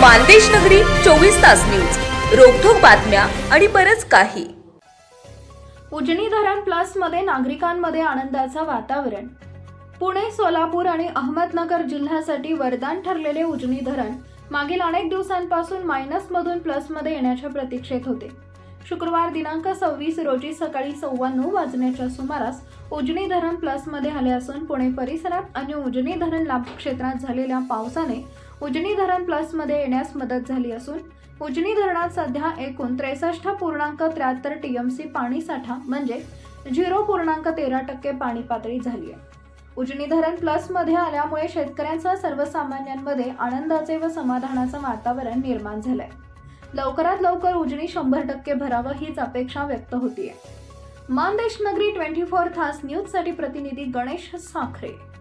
मानदेश नगरी चोवीस तास न्यूज. रोखोक बातम्या आणि बरच काही. उजनी धरण प्लसमध्ये नागरिकांमध्ये आनंदाचं वातावरण. पुणे सोलापूर आणि अहमदनगर जिल्ह्यासाठी वरदान ठरलेले उजनी धरण मागील अनेक दिवसांपासून मायनस मधून प्लसमध्ये येण्याच्या प्रतीक्षेत होते. शुक्रवार दिनांक सव्वीस रोजी सकाळी सव्वा नऊ वाजण्याच्या सुमारास उजनी धरण प्लसमध्ये आले असून पुणे परिसरात आणि उजनी धरण लाभ क्षेत्रात झालेल्या पावसाने उजनी धरण प्लसमध्ये येण्यास मदत झाली असून उजनी धरणात सध्या एकूण त्रेसष्ट पूर्णांक त्र्याहत्तर टीएमसी पाणीसाठा म्हणजे झिरो पूर्णांक तेरा टक्के पाणी पातळी झाली आहे. उजनी धरण प्लसमध्ये आल्यामुळे शेतकऱ्यांसह सर्वसामान्यांमध्ये आनंदाचे व समाधानाचं वातावरण निर्माण झालंय. लवकरात लवकर उजनी शंभर टक्के भरावं हीच अपेक्षा व्यक्त होतीये. मानदेश नगरी ट्वेंटी फोर तास न्यूजसाठी प्रतिनिधी गणेश साखरे.